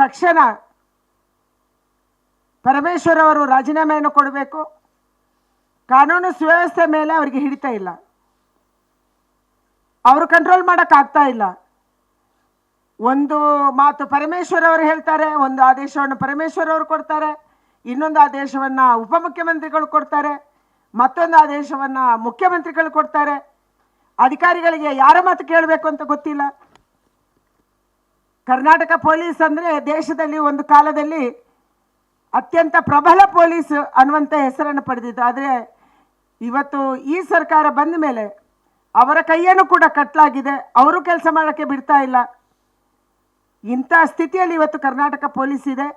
ತಕ್ಷಣ ಪರಮೇಶ್ವರ್ ಅವರು ರಾಜೀನಾಮೆಯನ್ನು ಕೊಡಬೇಕು. ಕಾನೂನು ಸುವ್ಯವಸ್ಥೆ ಮೇಲೆ ಅವರಿಗೆ ಹಿಡಿತ ಇಲ್ಲ. ಅವರು ಕಂಟ್ರೋಲ್ ಮಾಡೋಕ್ಕಾಗ್ತಾ ಇಲ್ಲ. ಒಂದು ಮಾತು ಪರಮೇಶ್ವರ್ ಅವರು ಹೇಳ್ತಾರೆ, ಒಂದು ಆದೇಶವನ್ನು ಪರಮೇಶ್ವರ್ ಅವರು ಕೊಡ್ತಾರೆ, ಇನ್ನೊಂದು ಆದೇಶವನ್ನು ಉಪಮುಖ್ಯಮಂತ್ರಿಗಳು ಕೊಡ್ತಾರೆ, ಮತ್ತೊಂದು ಆದೇಶವನ್ನು ಮುಖ್ಯಮಂತ್ರಿಗಳು ಕೊಡ್ತಾರೆ. ಅಧಿಕಾರಿಗಳಿಗೆ ಯಾರ ಮಾತು ಕೇಳಬೇಕು ಅಂತ ಗೊತ್ತಿಲ್ಲ. ಕರ್ನಾಟಕ ಪೊಲೀಸ್ ಅಂದರೆ ದೇಶದಲ್ಲಿ ಒಂದು ಕಾಲದಲ್ಲಿ ಅತ್ಯಂತ ಪ್ರಬಲ ಪೊಲೀಸ್ ಅನ್ನುವಂಥ ಹೆಸರನ್ನು ಪಡೆದಿತ್ತು ಆದರೆ ಇವತ್ತು ಈ ಸರ್ಕಾರ ಬಂದ ಮೇಲೆ ಅವರ ಕೈಯನ್ನು ಕೂಡ ಕಟ್ಟಲಾಗಿದೆ ಅವರು ಕೆಲಸ ಮಾಡೋಕ್ಕೆ ಬಿಡ್ತಾ ಇಲ್ಲ. ಇಂಥ ಸ್ಥಿತಿಯಲ್ಲಿ ಇವತ್ತು ಕರ್ನಾಟಕ ಪೊಲೀಸ್ ಇದೆ.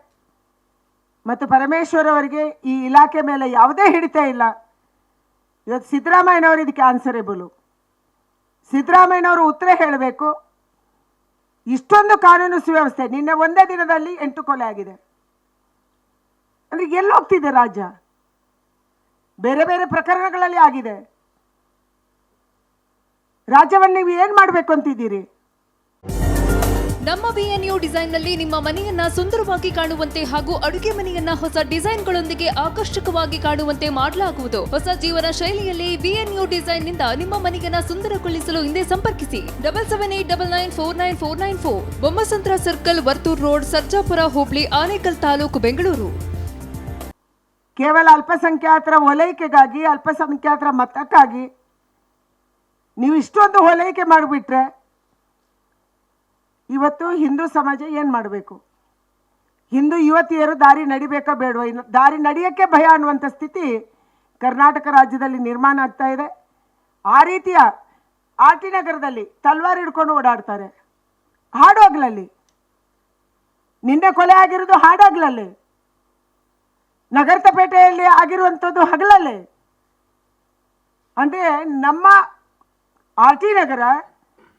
ಮತ್ತು ಪರಮೇಶ್ವರ್ ಅವರಿಗೆ ಈ ಇಲಾಖೆ ಮೇಲೆ ಯಾವುದೇ ಹಿಡಿತ ಇಲ್ಲ. ಇವತ್ತು ಸಿದ್ದರಾಮಯ್ಯನವರು ಇದಕ್ಕೆ ಆನ್ಸರೇಬಲು ಸಿದ್ದರಾಮಯ್ಯನವರು ಉತ್ತರ ಹೇಳಬೇಕು. ಇಷ್ಟೊಂದು ಕಾನೂನು ಸುವ್ಯವಸ್ಥೆ ನಿನ್ನೆ ಒಂದೇ ದಿನದಲ್ಲಿ ಎಂಟು ಕೊಲೆ ಆಗಿದೆ. ಅಂದ್ರೆ ಎಲ್ಲೋಗ್ತಿದೆ ರಾಜ್ಯ ಬೇರೆ ಬೇರೆ ಪ್ರಕರಣಗಳಲ್ಲಿ ಆಗಿದೆ. ರಾಜ್ಯವನ್ನು ನೀವು ಏನು ಮಾಡಬೇಕು ಅಂತಿದ್ದೀರಿ? ನಮ್ಮ ಬಿಎನ್ಯು ಡಿಸೈನ್ನಲ್ಲಿ ನಿಮ್ಮ ಮನೆಯನ್ನ ಸುಂದರವಾಗಿ ಕಾಣುವಂತೆ ಹಾಗೂ ಅಡುಗೆ ಮನೆಯನ್ನ ಹೊಸ ಡಿಸೈನ್ಗಳೊಂದಿಗೆ ಆಕರ್ಷಕವಾಗಿ ಕಾಣುವಂತೆ ಮಾಡಲಾಗುವುದು. ಹೊಸ ಜೀವನ ಶೈಲಿಯಲ್ಲಿ ಬಿಎನ್ಯು ಡಿಸೈನ್ನಿಂದ ನಿಮ್ಮ ಮನೆಯನ್ನ ಸುಂದರಗೊಳಿಸಲು ಹಿಂದೆ ಸಂಪರ್ಕಿಸಿ. Double seven eight double nine four nine four nine four. Bommasandra circle, Varthur road, Sarjapura, Hubli, Anekal taluk, Bengaluru. ಕೇವಲ ಅಲ್ಪಸಂಖ್ಯಾತರ ಓಲೈಕೆಗಾಗಿ ಅಲ್ಪಸಂಖ್ಯಾತರ ಮತಕ್ಕಾಗಿ ನೀವು ಇಷ್ಟೊಂದು ಓಲೈಕೆ ಮಾಡಿಬಿಟ್ರೆ ಇವತ್ತು ಹಿಂದೂ ಸಮಾಜ ಏನು ಮಾಡಬೇಕು? ಹಿಂದೂ ಯುವತಿಯರು ದಾರಿ ನಡಿಬೇಕಾ ಬೇಡವ? ದಾರಿ ನಡೆಯೋಕ್ಕೆ ಭಯ ಅನ್ನುವಂಥ ಸ್ಥಿತಿ ಕರ್ನಾಟಕ ರಾಜ್ಯದಲ್ಲಿ ನಿರ್ಮಾಣ ಆಗ್ತಾ ಇದೆ. ಆ ರೀತಿಯ ಆರ್ ಟಿ ನಗರದಲ್ಲಿ ತಲ್ವಾರ್ ಹಿಡ್ಕೊಂಡು ಓಡಾಡ್ತಾರೆ. ಹಾಡೋಗ್ಲಲ್ಲಿ. ನಿನ್ನೆ ಕೊಲೆ ಆಗಿರೋದು ಹಾಡೋಗ್ಲಲ್ಲಿ. ನಗರತಪೇಟೆಯಲ್ಲಿ ಆಗಿರುವಂಥದ್ದು ಹಗಲಲ್ಲೇ. ಅಂದರೆ ನಮ್ಮ ಆರ್ ಟಿ ನಗರ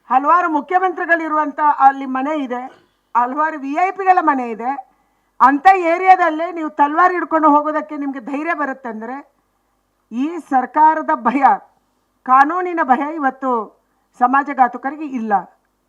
ಹಲವಾರು ಮುಖ್ಯಮಂತ್ರಿಗಳಿರುವಂಥ ಅಲ್ಲಿ ಮನೆ ಇದೆ, ಹಲವಾರು ವಿ ಐ ಪಿಗಳ ಮನೆ ಇದೆ. ಅಂಥ ಏರಿಯಾದಲ್ಲಿ ನೀವು ತಲ್ವಾರ್ ಹಿಡ್ಕೊಂಡು ಹೋಗೋದಕ್ಕೆ ನಿಮಗೆ ಧೈರ್ಯ ಬರುತ್ತೆ ಅಂದರೆ, ಈ ಸರ್ಕಾರದ ಭಯ, ಕಾನೂನಿನ ಭಯ ಇವತ್ತು ಸಮಾಜಘಾತುಕರಿಗೆ ಇಲ್ಲ.